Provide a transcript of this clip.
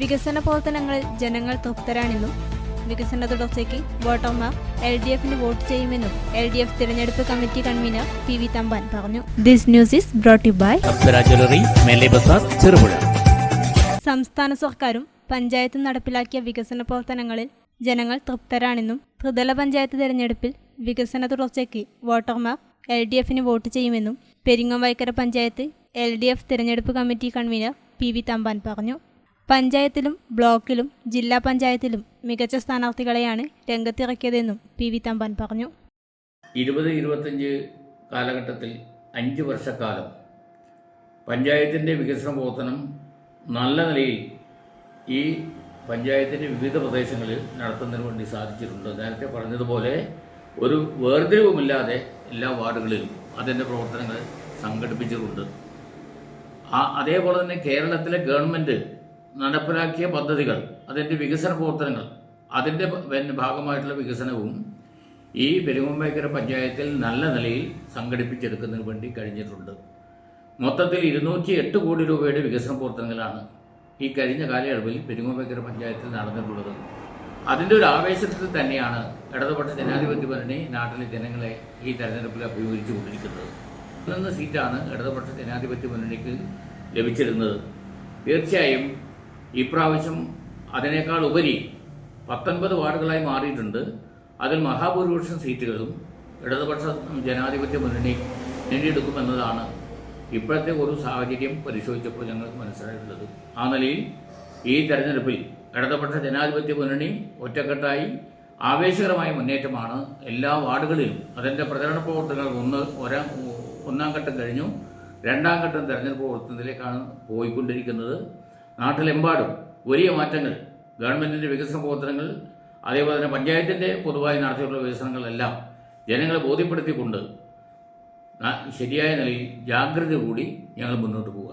വികസന പ്രവർത്തനങ്ങളിൽ ജനങ്ങൾ തൃപ്തരാണെന്നും വികസന തുടർച്ചയ്ക്ക് വോട്ടർമാർ എൽ ഡി എഫിന് വോട്ട് ചെയ്യുമെന്നും എൽ ഡി എഫ് തിരഞ്ഞെടുപ്പ് committee convener P V Thampan പറഞ്ഞു. This news is brought by Cherupuzha. സംസ്ഥാന സർക്കാരും പഞ്ചായത്തും നടപ്പിലാക്കിയ വികസന പ്രവർത്തനങ്ങളിൽ ജനങ്ങൾ തൃപ്തരാണെന്നും ത്രിതല പഞ്ചായത്ത് തിരഞ്ഞെടുപ്പിൽ വികസന തുടർച്ചയ്ക്ക് വോട്ടർമാർ എൽ ഡി എഫിന് വോട്ട് ചെയ്യുമെന്നും Peringome panchayat L D F തിരഞ്ഞെടുപ്പ് committee convener P V Thampan പറഞ്ഞു. പഞ്ചായത്തിലും ബ്ലോക്കിലും ജില്ലാ പഞ്ചായത്തിലും മികച്ച സ്ഥാനാർത്ഥികളെയാണ് രംഗത്തിറക്കിയതെന്നും പി വി തമ്പാൻ പറഞ്ഞു. ഇരുപത് ഇരുപത്തഞ്ച് കാലഘട്ടത്തിൽ അഞ്ച് വർഷക്കാലം പഞ്ചായത്തിന്റെ വികസന പ്രവർത്തനം നല്ല നിലയിൽ ഈ പഞ്ചായത്തിന്റെ വിവിധ പ്രദേശങ്ങളിൽ നടത്തുന്നതിന് വേണ്ടി സാധിച്ചിട്ടുണ്ട്. നേരത്തെ പറഞ്ഞതുപോലെ ഒരു വേർതിരിവുമില്ലാതെ എല്ലാ വാർഡുകളിലും അതിന്റെ പ്രവർത്തനങ്ങൾ സംഘടിപ്പിച്ചിട്ടുണ്ട്. ആ അതേപോലെ തന്നെ കേരളത്തിലെ ഗവൺമെന്റ് നടപ്പിലാക്കിയ പദ്ധതികൾ അതിന്റെ വികസന പ്രവർത്തനങ്ങൾ അതിന്റെ ഭാഗമായിട്ടുള്ള വികസനവും ഈ പെരുമ്പേക്കര പഞ്ചായത്തിൽ നല്ല നിലയിൽ സംഘടിപ്പിച്ചെടുക്കുന്നതിന് വേണ്ടി കഴിഞ്ഞിട്ടുണ്ട്. മൊത്തത്തിൽ ഇരുന്നൂറ്റി എട്ട് കോടി രൂപയുടെ വികസന പ്രവർത്തനങ്ങളാണ് ഈ കഴിഞ്ഞ കാലയളവിൽ പെരുമ്പേക്കര പഞ്ചായത്തിൽ നടന്നിട്ടുള്ളത്. അതിന്റെ ഒരു ആവേശത്തിൽ തന്നെയാണ് ഇടതുപക്ഷ ജനാധിപത്യ ഭരണി നാട്ടിലെ ജനങ്ങളെ ഈ തെരഞ്ഞെടുപ്പിൽ അഭിമുഖീകരിച്ചു കൊണ്ടിരിക്കുന്നത്. സീറ്റാണ് ഇടതുപക്ഷ ജനാധിപത്യ മുന്നണിക്ക് ലഭിച്ചിരുന്നത്. തീർച്ചയായും ഇപ്രാവശ്യം അതിനേക്കാൾ ഉപരി പത്തൊൻപത് വാർഡുകളായി മാറിയിട്ടുണ്ട്. അതിൽ മഹാഭൂരിപക്ഷം സീറ്റുകളും ഇടതുപക്ഷ ജനാധിപത്യ മുന്നണി നേടിയെടുക്കുമെന്നതാണ് ഇപ്പോഴത്തെ ഒരു സാഹചര്യം പരിശോധിച്ചപ്പോൾ ഞങ്ങൾക്ക് മനസ്സിലായിട്ടുള്ളത്. ആ നിലയിൽ ഈ തെരഞ്ഞെടുപ്പിൽ ഇടതുപക്ഷ ജനാധിപത്യ മുന്നണി ഒറ്റക്കെട്ടായി ആവേശകരമായ മുന്നേറ്റമാണ്. എല്ലാ വാർഡുകളിലും അതിന്റെ പ്രചരണ പ്രവർത്തനങ്ങൾ ഒന്ന് ഒരാ ഒന്നാം ഘട്ടം കഴിഞ്ഞു. രണ്ടാം ഘട്ടം തെരഞ്ഞെടുപ്പ് പ്രവർത്തനത്തിലേക്കാണ് പോയിക്കൊണ്ടിരിക്കുന്നത്. നാട്ടിലെമ്പാടും വലിയ മാറ്റങ്ങൾ ഗവൺമെന്റിന്റെ വികസന പ്രവർത്തനങ്ങൾ അതേപോലെ തന്നെ പഞ്ചായത്തിന്റെ പൊതുവായി നടത്തിയിട്ടുള്ള വികസനങ്ങളെല്ലാം ജനങ്ങളെ ബോധ്യപ്പെടുത്തിക്കൊണ്ട് ശരിയായ നിലയിൽ ജാഗ്രത കൂടി ഞങ്ങൾ മുന്നോട്ട് പോവുക